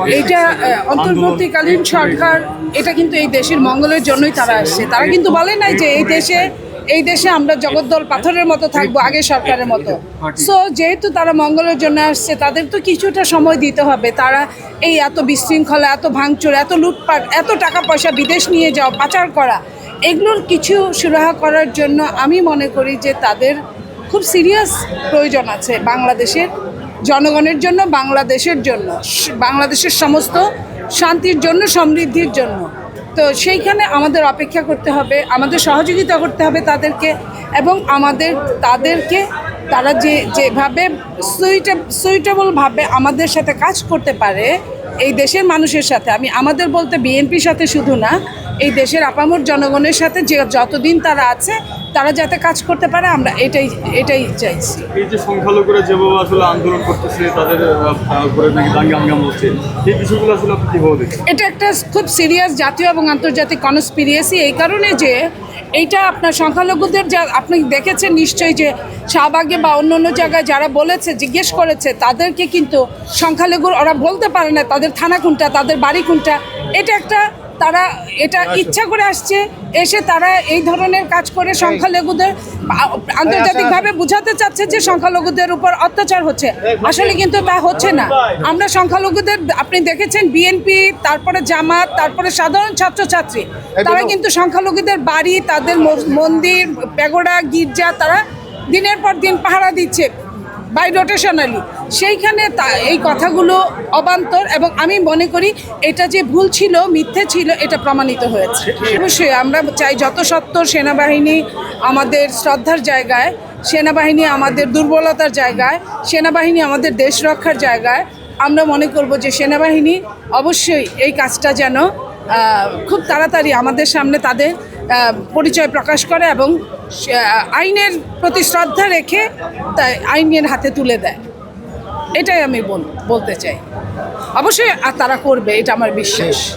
আহ, অন্তর্বর্তীকালীন সরকার এটা কিন্তু এই দেশের মঙ্গলের জন্যই তারা আসছে। তারা কিন্তু বলে নাই যে এই দেশে এই দেশে আমরা জগদ্দল পাথরের মতো থাকব আগে সরকারের মতো। সো যেহেতু তারা মঙ্গলের জন্য আসছে তাদের তো কিছুটা সময় দিতে হবে। তারা এই এত বিশৃঙ্খলা এত ভাঙচুর এত লুটপাট এত টাকা পয়সা বিদেশ নিয়ে যাওয়া পাচার করা এগুলোর কিছু সুরাহা করার জন্য আমি মনে করি যে তাদের খুব সিরিয়াস প্রয়োজন আছে বাংলাদেশের জনগণের জন্য, বাংলাদেশের জন্য, বাংলাদেশের সমস্ত শান্তির জন্য, সমৃদ্ধির জন্য। তো সেইখানে আমাদের অপেক্ষা করতে হবে, আমাদের সহযোগিতা করতে হবে তাদেরকে এবং আমাদের, তাদেরকে তারা যে, যেভাবে সুইটেব সুইটেবলভাবে আমাদের সাথে কাজ করতে পারে, এই দেশের মানুষের সাথে। আমি, আমাদের বলতে বিএনপির সাথে শুধু না, এই দেশের আপামর জনগণের সাথে যে যতদিন তারা আছে তারা যাতে কাজ করতে পারে আমরা এটাই এটাই চাইছি। এই যে সংখ্যালঘুরা যেভাবে আসলে আন্দোলন করতেছে তাদের আহ, নাকি দাঙ্গা হাঙ্গাম হচ্ছে এই বিষয়গুলো আসলে আপনি কীভাবে দেখছেন? এটা একটা খুব সিরিয়াস জাতীয় এবং আন্তর্জাতিক কনস্পিরিয়েসি এই কারণে যে এইটা আপনার সংখ্যালঘুদের যা আপনি দেখেছেন নিশ্চয়ই যে শাহবাগে বা অন্য অন্য জায়গায় যারা বলেছে জিজ্ঞেস করেছে তাদেরকে কিন্তু সংখ্যালঘুর ওরা বলতে পারে না তাদের থানা কোনটা তাদের বাড়ি কোনটা। এটা একটা তারা এটা ইচ্ছা করে আসছে এসে তারা এই ধরনের কাজ করে সংখ্যালঘুদের আন্তর্জাতিকভাবে বোঝাতে চাচ্ছে যে সংখ্যালঘুদের উপর অত্যাচার হচ্ছে। আসলে কিন্তু তা হচ্ছে না। আমরা সংখ্যালঘুদের আপনি দেখেছেন বিএনপি তারপরে জামাত তারপরে সাধারণ ছাত্রছাত্রী। তারা কিন্তু সংখ্যালঘুদের বাড়ি তাদের মন্দির পেগোড়া গির্জা তারা দিনের পর দিন পাহারা দিচ্ছে। বাই রোটেশনালি সেইখানে তা, এই কথাগুলো অবান্তর এবং আমি মনে করি এটা যে ভুল ছিল, মিথ্যে ছিল, এটা প্রমাণিত হয়েছে। অবশ্যই আমরা চাই যত সত্ত্বর সেনাবাহিনী আমাদের শ্রদ্ধার জায়গায়, সেনাবাহিনী আমাদের দুর্বলতার জায়গায়, সেনাবাহিনী আমাদের দেশ রক্ষার জায়গায়, আমরা মনে করব যে সেনাবাহিনী অবশ্যই এই কাজটা যেন খুব তাড়াতাড়ি আমাদের সামনে তাদের পরিচয় প্রকাশ করে এবং আইনের প্রতি শ্রদ্ধা রেখে তাই আইনের হাতে তুলে দেয়। এটাই আমি বল- বলতে চাই। অবশ্যই তারা করবে, এটা আমার বিশ্বাস।